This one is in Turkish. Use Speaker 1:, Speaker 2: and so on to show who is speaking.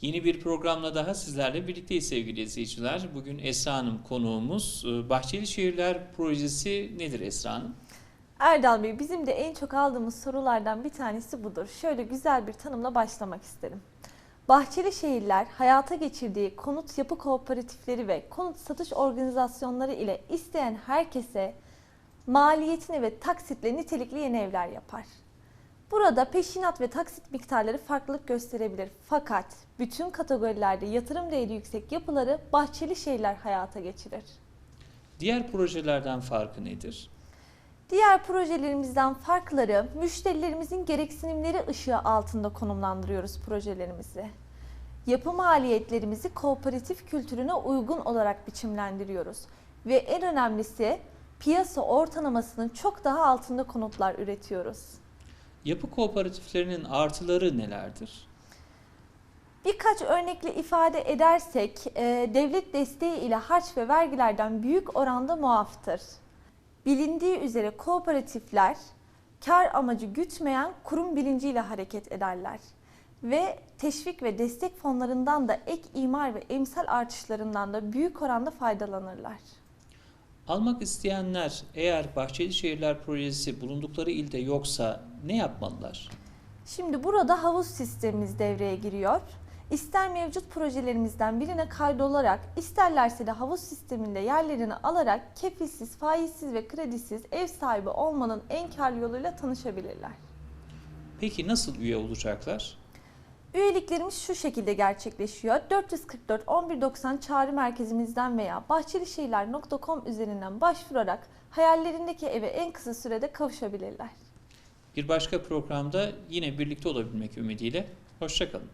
Speaker 1: Yeni bir programla daha sizlerle birlikteyiz sevgili izleyiciler. Bugün Esra Hanım konuğumuz. Ee, Bahçeli Şehirler Projesi nedir Esra Hanım?
Speaker 2: Erdal Bey bizim de en çok aldığımız sorulardan bir tanesi budur. Şöyle güzel bir tanımla başlamak isterim. Bahçeli şehirler hayata geçirdiği konut yapı kooperatifleri ve konut satış organizasyonları ile isteyen herkese maliyetini ve taksitle nitelikli yeni evler yapar. Burada peşinat ve taksit miktarları farklılık gösterebilir. Fakat bütün kategorilerde yatırım değeri yüksek yapıları Bahçeli şehirler hayata geçirir.
Speaker 1: Diğer projelerden farkı nedir?
Speaker 2: Diğer projelerimizden farkları müşterilerimizin gereksinimleri ışığı altında konumlandırıyoruz projelerimizi. Yapı maliyetlerimizi kooperatif kültürüne uygun olarak biçimlendiriyoruz. Ve en önemlisi piyasa ortalamasının çok daha altında konutlar üretiyoruz.
Speaker 1: Yapı kooperatiflerinin artıları nelerdir?
Speaker 2: Birkaç örnekle ifade edersek, e, devlet desteği ile harç ve vergilerden büyük oranda muaftır. Bilindiği üzere kooperatifler kar amacı gütmeyen kurum bilinciyle hareket ederler ve teşvik ve destek fonlarından da ek imar ve emsal artışlarından da büyük oranda faydalanırlar.
Speaker 1: Almak isteyenler eğer Bahçeli Şehirler Projesi bulundukları ilde yoksa ne yapmalılar?
Speaker 2: Şimdi burada havuz sistemimiz devreye giriyor. İster mevcut projelerimizden birine kaydolarak, isterlerse de havuz sisteminde yerlerini alarak kefilsiz, faizsiz ve kredisiz ev sahibi olmanın en karlı yoluyla tanışabilirler.
Speaker 1: Peki nasıl üye olacaklar?
Speaker 2: Üyeliklerimiz şu şekilde gerçekleşiyor. 444 1190 çağrı merkezimizden veya bahçelişehirler.com üzerinden başvurarak hayallerindeki eve en kısa sürede kavuşabilirler.
Speaker 1: Bir başka programda yine birlikte olabilmek ümidiyle. Hoşçakalın.